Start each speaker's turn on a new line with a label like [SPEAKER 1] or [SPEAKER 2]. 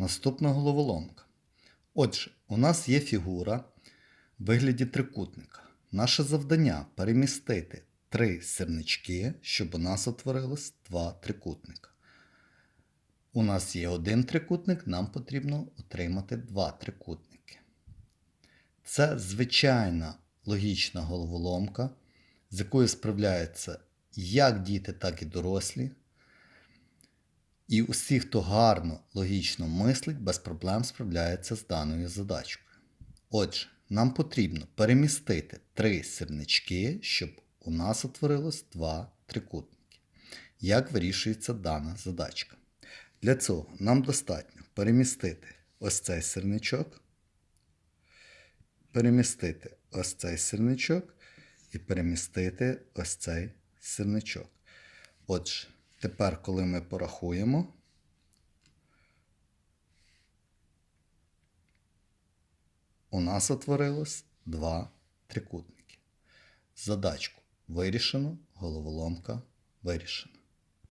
[SPEAKER 1] Наступна головоломка. Отже, у нас є фігура в вигляді трикутника. Наше завдання перемістити три сірнички, щоб у нас утворилось два трикутника. У нас є один трикутник, нам потрібно отримати два трикутники. Це звичайна логічна головоломка, з якою справляються як діти, так і дорослі. І усі, хто гарно логічно мислить, без проблем справляється з даною задачкою. Отже, нам потрібно перемістити три сірнички, щоб у нас утворилось два трикутники. Як вирішується дана задачка? Для цього нам достатньо перемістити ось цей сірничок, перемістити ось цей сірничок і перемістити ось цей сірничок. Отже, тепер, коли ми порахуємо, у нас утворилось два трикутники. Задачку вирішено, головоломка вирішена.